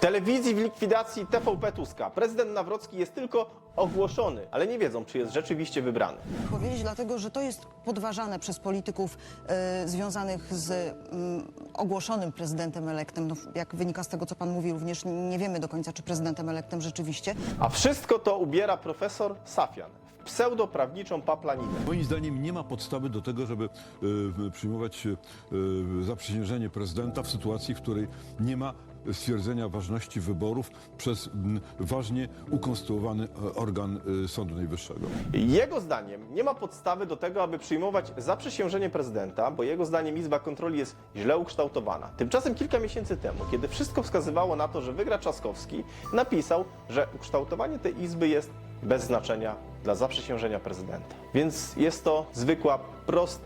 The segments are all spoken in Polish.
telewizji w likwidacji TVP Tuska prezydent Nawrocki jest tylko ogłoszony, ale nie wiedzą, czy jest rzeczywiście wybrany. powiedzieć, dlatego że to jest podważane przez polityków e, związanych z mm, ogłoszonym prezydentem elektem. No, jak wynika z tego, co pan mówi, również nie wiemy do końca, czy prezydentem elektem rzeczywiście. A wszystko to ubiera profesor Safian w pseudoprawniczą paplaninę. Moim zdaniem nie ma podstawy do tego, żeby e, przyjmować e, zaprzysiężenie prezydenta w sytuacji, w której nie ma stwierdzenia ważności wyborów przez m, ważnie ukonstruowany e, organ e, Sądu Najwyższego. Jego zdaniem nie ma podstawy do tego, aby przyjmować zaprzysiężenie prezydenta, bo jego zdaniem Izba Kontroli jest źle ukształtowana. Tymczasem kilka miesięcy temu, kiedy wszystko wskazywało na to, że wygra Trzaskowski, napisał, że ukształtowanie tej Izby jest bez znaczenia dla zaprzysiężenia prezydenta. Więc jest to zwykła prost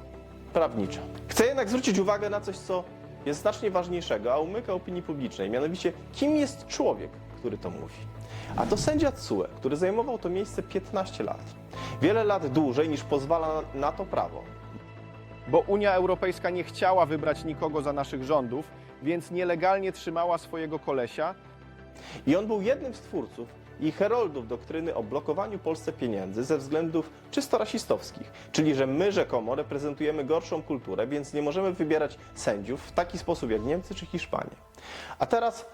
prawnicza. Chcę jednak zwrócić uwagę na coś, co jest znacznie ważniejszego, a umyka opinii publicznej, mianowicie kim jest człowiek, który to mówi. A to sędzia TSUE, który zajmował to miejsce 15 lat. Wiele lat dłużej niż pozwala na to prawo. Bo Unia Europejska nie chciała wybrać nikogo za naszych rządów, więc nielegalnie trzymała swojego kolesia, I on był jednym z twórców i heroldów doktryny o blokowaniu Polsce pieniędzy ze względów czysto rasistowskich, czyli że my rzekomo reprezentujemy gorszą kulturę, więc nie możemy wybierać sędziów w taki sposób jak Niemcy czy Hiszpania. A teraz,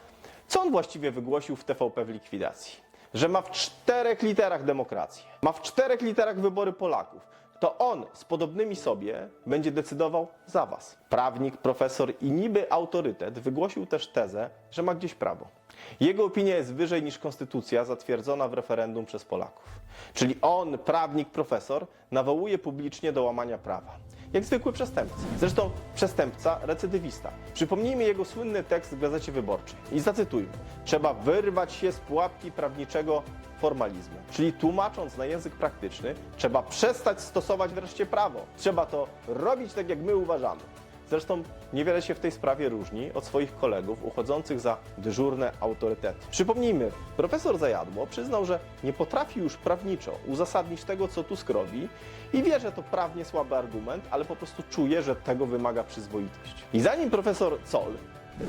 co on właściwie wygłosił w TVP w likwidacji? Że ma w czterech literach demokrację, ma w czterech literach wybory Polaków. To on z podobnymi sobie będzie decydował za was. Prawnik, profesor i niby autorytet wygłosił też tezę, że ma gdzieś prawo. Jego opinia jest wyżej niż konstytucja zatwierdzona w referendum przez Polaków. Czyli on, prawnik, profesor, nawołuje publicznie do łamania prawa. Jak zwykły przestępca. Zresztą przestępca recydywista. Przypomnijmy jego słynny tekst w Gazecie Wyborczej. I zacytujmy. Trzeba wyrwać się z pułapki prawniczego formalizmu. Czyli tłumacząc na język praktyczny, trzeba przestać stosować wreszcie prawo. Trzeba to robić tak, jak my uważamy. Zresztą niewiele się w tej sprawie różni od swoich kolegów uchodzących za dyżurne autorytety. Przypomnijmy, profesor Zajadło przyznał, że nie potrafi już prawniczo uzasadnić tego, co Tusk robi i wie, że to prawnie słaby argument, ale po prostu czuje, że tego wymaga przyzwoitość. I zanim profesor Zoll,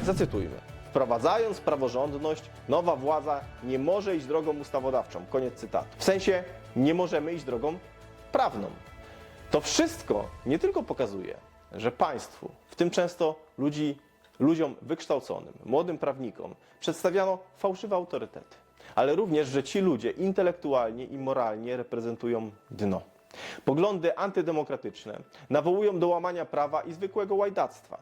zacytujmy, wprowadzając praworządność, nowa władza nie może iść drogą ustawodawczą. Koniec cytatu. W sensie nie możemy iść drogą prawną. To wszystko nie tylko pokazuje, że państwu, w tym często ludzi, ludziom wykształconym, młodym prawnikom, przedstawiano fałszywe autorytety, ale również, że ci ludzie intelektualnie i moralnie reprezentują dno. Poglądy antydemokratyczne nawołują do łamania prawa i zwykłego łajdactwa.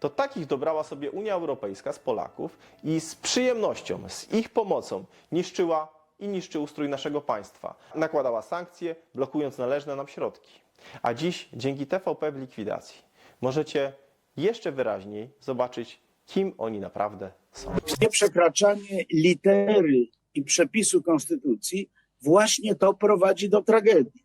To takich dobrała sobie Unia Europejska z Polaków i z przyjemnością, z ich pomocą niszczyła i niszczy ustrój naszego państwa. Nakładała sankcje, blokując należne nam środki. A dziś, dzięki TVP w likwidacji, możecie jeszcze wyraźniej zobaczyć, kim oni naprawdę są. Nieprzekraczanie litery i przepisu konstytucji właśnie to prowadzi do tragedii.